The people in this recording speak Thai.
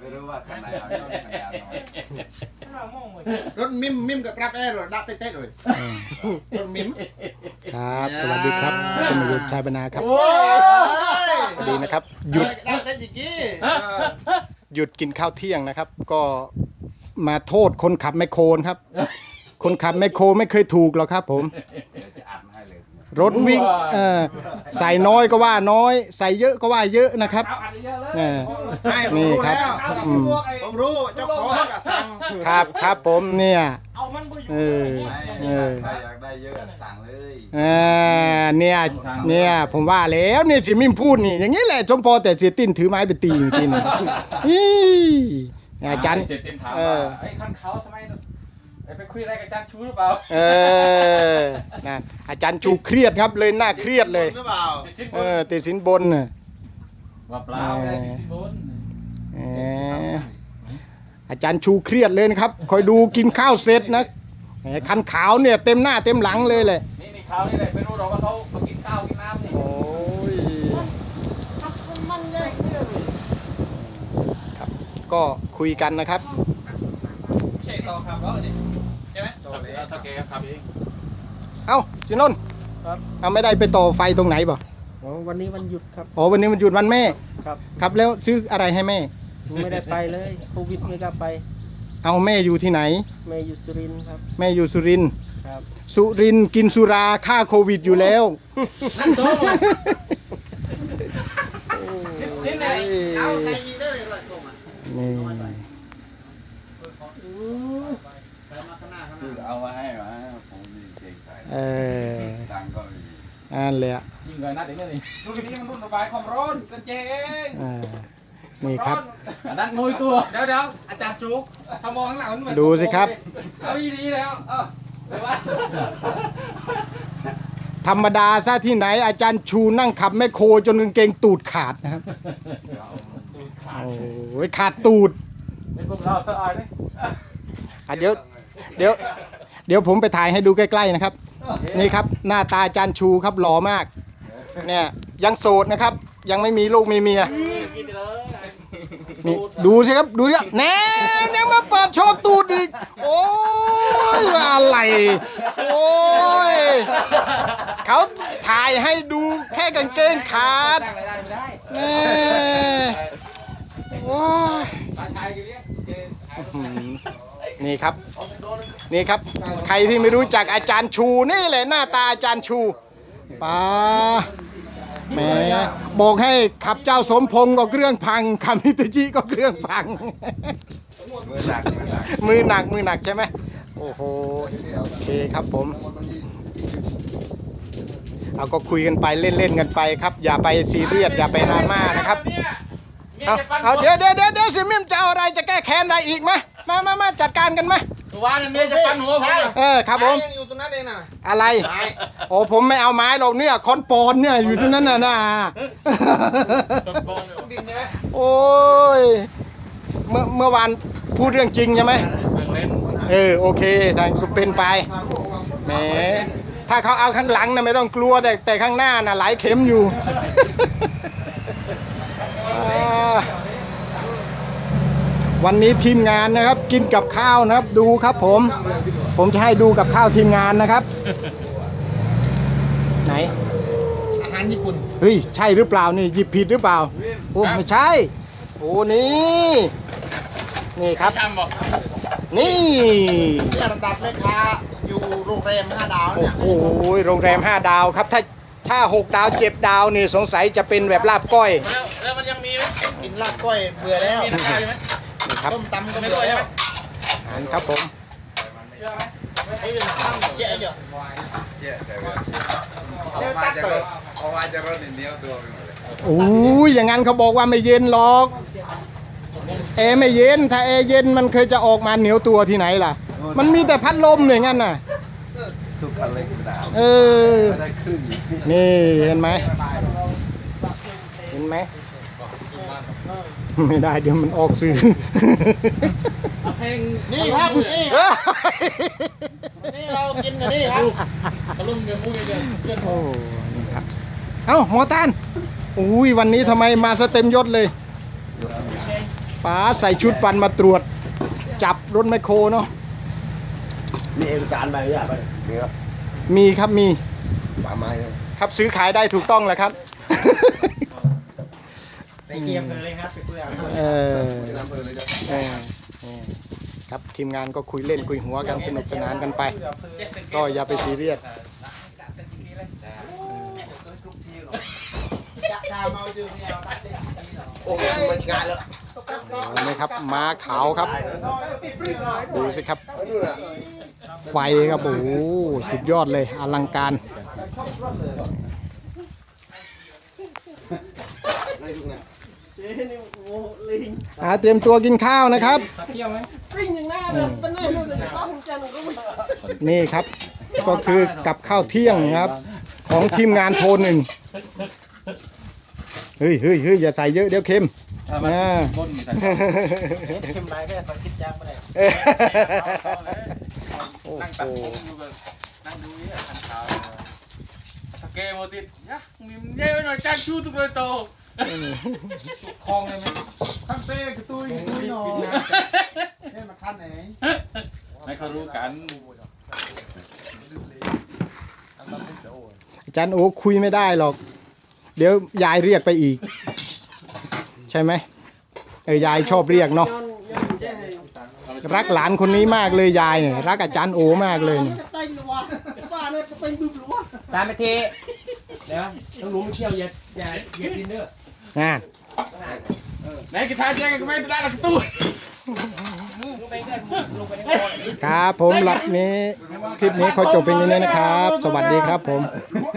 ไม่รู้ว่าคันไหนเอาเยอะคันไหนเอาน้อยรถมิมมิมกับกราบแอร์หรอดับเต้ๆเลยรถมิม ครับ สวัสดีครับคุณมยุทธชายบรรณาครับโอ้ยสวัสดีนะครับ หยุด ดับเต้จริงหยุดกินข้าวเที่ยงนะครับ ก็มาโทษคนขับแมคโครครับ คนขับแมคโครไม่เคยถูกหรอกครับผม เดี๋ยวจะอัดมาให้เลย รถวิ่งเออใส่น้อยก็ว่าน้อย ใส่เยอะก็ว่าเยอะนะครับเอาอัดเยอะเลยเออๆใช่ผมนี่รู้ครับ แล้วเอาอืมพวกไอ้ผมรู้เจ้าของเขาก็สั่งครับครับผมเนี่ยเอามันไปอยู่เออไม่เออใครอยากได้เยอะสั่งเลยอ่าเนี่ยเนี่ยผมว่าแล้วเนี่ยสิมิมพูดนี่อย่างนี้แหละชมพอแต่เสียติ้นถือไม้ไปตีเมื่อกี้นี่อี้อาจารย์ เสร็จเต็มถามเอว่าอ ไอ้คันเขาทำไมไอ้ไปคุยอะไรกับอาจารย์ชูหรือเปล่า เออ นั่นอาจารย์ชูเครียดครับเลยหน้าเครียดเลย หรือเปล่าติดชิ้นบเอนอติดสินบนน่ะ ว่าเปล่าไม่ได้ติดชิ้นบนเอออาจารย์ชูเครียดเลยนะครับ คอยดูกินข้าวเสร็จนะแหมคันขาวเนี่ยเต็มหน้าเต็มหลังเลยเลยนี่นี่คราวนี้แหละไม่รู้หรอกว่าเขาเขากินข้าวกินน้ำนี่โอ้ย ครับ ก็คุยกันนะครับ เช็คต่อครับแล้วนี่ใช่ไหมถ้าแกขับเอง เอ้าจินนท์ครับ เอาไม่ได้ไปต่อไฟตรงไหนบ่อ๋อวันนี้วันหยุดครับ อ๋อวันนี้มันหยุดวันแม่ ครับ ครับแล้วซื้ออะไรให้แม่ ไม่ได้ไปเลย โควิดไม่กล้าไป เอาแม่อยู่ที่ไหน แม่อยู่สุรินทร์ครับ แม่อยู่สุรินทร์ครับสุรินทร์กินสุราฆ่าโควิดอยู่แล้วนี่ไหนเอาใส่ยีได้เลยรถตรงอะนี่ไปมาข้างหน้าข้างหคือน้าเอามาให้มาผมมีเกรงใจ เออ ตังค์ก็มี อันเลยอะยิงเลยนัดเองนี่ดูทีนี้มันรุ่นระบายความร้อนกันเจงอ่านี่ครับ อันนั้นงยตัวเดี๋ยวเดี๋ยวอาจารย์จุกถ้ามองข้างหลังมันเหมือนดูสิครับ เอาอีดีแล้วเออเดี๋ยวว่าธรรมดาซะที่ไหน อาจารย์ชูนั่งขับแมคโครจนกางเกงตูดขาดนะครับโอ้ยขาดตูดเป็นพวกเราสะอายเลยอะเดี๋ยว เดี๋ยว เดี๋ยวผมไปถ่ายให้ดูใกล้ๆนะครับ นี่ครับ หน้าตาอาจารย์ชูครับหล่อมาก เนี่ยยังโสดนะครับ ยังไม่มีลูกมีเมียกินไปเลยนี่ดูสิครับดูเนี่ยแน่ยังมาเปิดโชว์ตูดอีกโอ้ยอะไรโอ้ยเขาถ่ายให้ดูแค่กางเกงขาดสร้างรายได้ไม่ได้แน่โอ้ยปลาชายกันเนี่ยเจหายอื้อหือนี่ครับ นี่ครับ ใครที่ไม่รู้จักอาจารย์ชูนี่แหละหน้าตาอาจารย์ชูป้าแหมบอกให้ขับเจ้าสมพงศ์ก็เครื่องพังคำมิตจิก็เครื่องพังมือหนักมือหนักมือหนักมือหนักใช่ไหมโอ้โหโอเคครับผมเอาก็คุยกันไปเล่นๆกันไปครับ อย่าไปซีเรียสอย่าไปดราม่านะครับเอาเอาเดี๋ยวเดี๋ยวเดี๋ยวเดี๋ยวสิมิมจะเอาอะไรจะแก้แค้นอะไรอีกมามามามาจัดการกันมาตั วว่าเนี่ยเมียจะฟันหัวผมเออครับผมยังอยู่ตรงนั้นเองน่ะอะไร โอ้ผมไม่เอาไม้หรอกเนี่ยคอนปอนเนี่ยอยู่ที่นั่นน่ะนะดินใช่ไหมโอ้ยเมื่อเมื่อวานพูดเรื่องจริงใช่ไหมเรื่องเล่นเออโอเคทางเป็นไปแหมถ้าเขาเอาข้างหลังนะไม่ต้องกลัวแต่แต่ข้างหน้าน่ะหลายเข็มอยู่อ่า วันนี้ทีมงานนะครับ กินกับข้าวนะครับ ดูครับผม ผมจะให้ดูกับข้าวทีมงานนะครับ ไหน อาหารญี่ปุ่น เฮ้ย ใช่หรือเปล่านี่หยิบผิดหรือเปล่า โอ้ไม่ใช่ โอ้นี่ นี่ครับ จำบอกนี่เนี่ยระดับแม่ค้าอยู่โรงแรมห้าดาวโอ้เนี่ยโหโรงแรม5ดาวครับ ถ้าถ้า6ดาวเจ็ดดาวนี่สงสัยจะเป็นแบบลาบก้อย แล้วแล้วมันยังมีไหมกินลาบก้อยเบื่อแล้ว มีน้ำตาลไหมนี่ ครับต้มตำก็เบื่อแล้วอาหารครับผมเชื่อไหมไอ้เป็นข้าวเจ๊เดียวเจ๊แต่ว่าเอามาจะรถเอามาจะรถนี่เหนียวตัวไปหมดเลยโอ้ยอย่างนั้นเขาบอกว่าไม่เย็นหรอกแอร์ไม่เย็น ถ้าแอร์เย็นมันเคยจะออกมาเหนียวตัวที่ไหนล่ะ มันมีแต่พัดลมอย่างนั้นน่ะทุกคันเล็กกระดาษเออไม่ได้ครึ่งนี่เห็นไหมเห็นไหม ไม่ได้เดี๋ยวมันออกสื่อเอาเพลงนี่ครับ นี่เอ้ยนี่เรากินกันนี่ครับตะลุมเดือดมุ้งเดือดเดือดโอ้นี่ครับ เอ้าหมอตันอุ้ยวันนี้ทำไมมาสเต็มยศเลยป๋าใส่ชุดฟันมาตรวจ จับรถแมคโครเนาะมีเอกสารใบอนุญาตไหมมีครับมีครับมีป่าไม้เนี่ยครับซื้อขายได้ถูกต้องแหละครับ ไปเกียมกันเลยครับเพื่อนเออที่อำเภอเลยครับเออเออครับทีมงานก็คุยเล่นคุยหัวกันสนุกสนานกันไป ก็อย่าไปซีเรียสโอ้โหมันชนะแล้วโอ้นี่ครับม้าขาวครับ ดูสิครับ ไฟครับโอ้โหสุดยอดเลยอลังการ อ่าเตรียมตัวกินข้าวนะครับนี่ครับ ก็คือกับข้าวเที่ยงนะครับ ของทีมงานโทรหนึ่งเฮ้ยเฮ้ยเฮ้ยอย่าใส่เยอะเดี๋ยวเค็มอ่าบนมีสัญขึ้นมาแค่ตอนคิดจ้างไม่ได้โอ้นั่งโหตัดผมอยู่แบบนั่งดูนี่ทันขาวสเกมโมติดยะมีมันเยอะหน่อยจ้างชูตุกเลยโต คลองเลยไหมขั้นเต้กระตุ้ยกระตุ้ยหนอเนี่ยมาขั้นไหนไม่เขารู้กันอาจารย์โอ้คุยไม่ได้หรอก เดี๋ยวยายเรียกไปอีก ใช่ไหมเออยายชอบเรียกเนาะรักหลานคนนี้มากเลยยายเนี่ยรักอาจารย์โอมากเลยเนี่ยตามไปทีเดี๋ยวต้องรู้ไม่เที่ยวอย่า อย่าอย่าดินเนอร์งาไหนกีตาร์แจ้งกันไม่ได้ละตู้ครับผมหลับนี้ คลิปนี้เขาจบเป็นอย่างนี้นะครับ สวัสดีครับผม